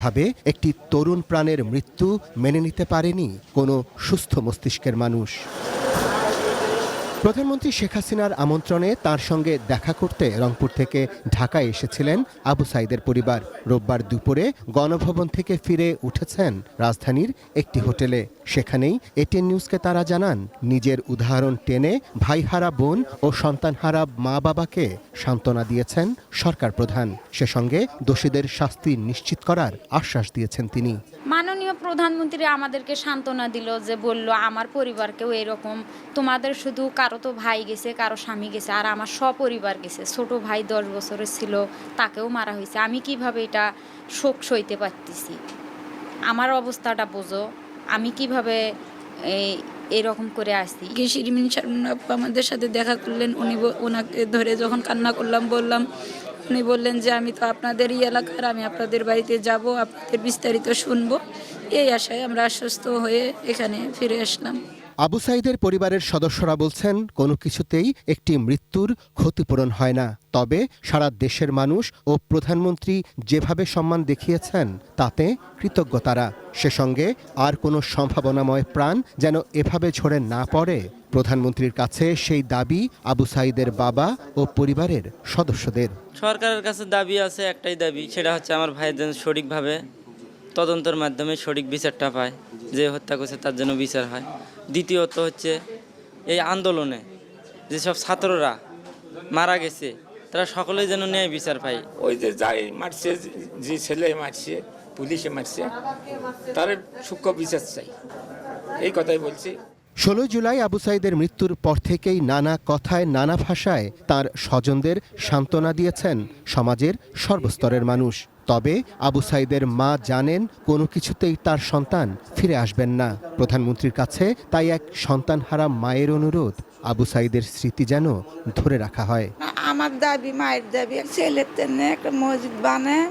ভাবে একটি তরুণ প্রাণের মৃত্যু মেনে নিতে পারেনি কোনো সুস্থ মস্তিষ্কের মানুষ। প্রধানমন্ত্রী শেখ হাসিনার আমন্ত্রণে তার সঙ্গে দেখা করতে রংপুর থেকে ঢাকায় এসেছিলেন আবু সাইদের পরিবার। রোববার দুপুরে গণভবন থেকে ফিরে উঠেছেন রাজধানীর একটি হোটেলে। সেখানেই এটিএন নিউজকে তারা জানান, নিজের উদাহরণ টেনে ভাইহারা বোন ও সন্তানহারা মা বাবাকে সান্ত্বনা দিয়েছেন সরকার প্রধান। সে সঙ্গে দোষীদের শাস্তি নিশ্চিত করার আশ্বাস দিয়েছেন তিনি। প্রধানমন্ত্রী আমাদেরকে সান্ত্বনা দিল যে বলল, আমার পরিবারকেও এরকম। তোমাদের শুধু কারও তো ভাই গেছে, কারও স্বামী গেছে, আর আমার সপরিবার গেছে। ছোট ভাই দশ বছরের ছিল, তাকেও মারা হয়েছে। আমি কীভাবে এটা শোক সইতে পারতেছি? আমার অবস্থাটা বোঝো। আমি কীভাবে এরকম করে আসি শিরিমিন আপু আমাদের সাথে দেখা করলেন, উনি ওনাকে ধরে যখন কান্না করলাম, বললাম, উনি বললেন যে, আমি তো আপনাদেরই এলাকার, আমি আপনাদের বাড়িতে যাব, আপনাদের বিস্তারিত শুনব। এই আশায় আমরা আশ্বস্ত হয়ে এখানে ফিরে আসলাম। আবু সাইদের পরিবারের সদস্যরা বলছেন কোনো কিছুতেই একটি মৃত্যুর ক্ষতিপূরণ হয় না। তবে সারা দেশের মানুষ ও প্রধানমন্ত্রী যেভাবে সম্মান দেখিয়েছেন তাতে কৃতজ্ঞ তারা। সে সঙ্গে আর কোনো সম্ভাবনাময় প্রাণ যেন এভাবে ঝরে না পড়ে। প্রধানমন্ত্রীর কাছে সেই দাবি আবু সাইদের বাবা ও পরিবারের সদস্যদের। সরকারের কাছে দাবি আছে একটাই দাবি সেটা হচ্ছে আমার ভাই যেন সঠিকভাবে তদন্তের মাধ্যমে সঠিক বিচারটা পায় যে হত্যা করছে তার জন্য বিচার হয়। দ্বিতীয়ত হচ্ছে এই আন্দোলনে যেসব ছাত্ররা মারা গেছে তারা সকলেই যেন ন্যায় বিচার পায়। ওই যে যাই মারছে যে ছেলে মারছে পুলিশে মারছে তার সূক্ষ্ম বিচার চাই। এই কথাই বলছি। ষোলোই জুলাই আবু সাইদের মৃত্যুর পর থেকেই নানা কথায় নানা ভাষায় তার স্বজনদের সান্ত্বনা দিয়েছেন সমাজের সর্বস্তরের মানুষ। তবে আবু সাইদের মা জানেন কোনো কিছুতেই তার সন্তান ফিরে আসবেন না। প্রধানমন্ত্রীর কাছে তাই এক সন্তান হারা মায়ের অনুরোধ আবু সাইদের স্মৃতি যেন ধরে রাখা হয়। আমার দাবি, মায়ের দাবি, ছেলের একটা মসজিদ বানায়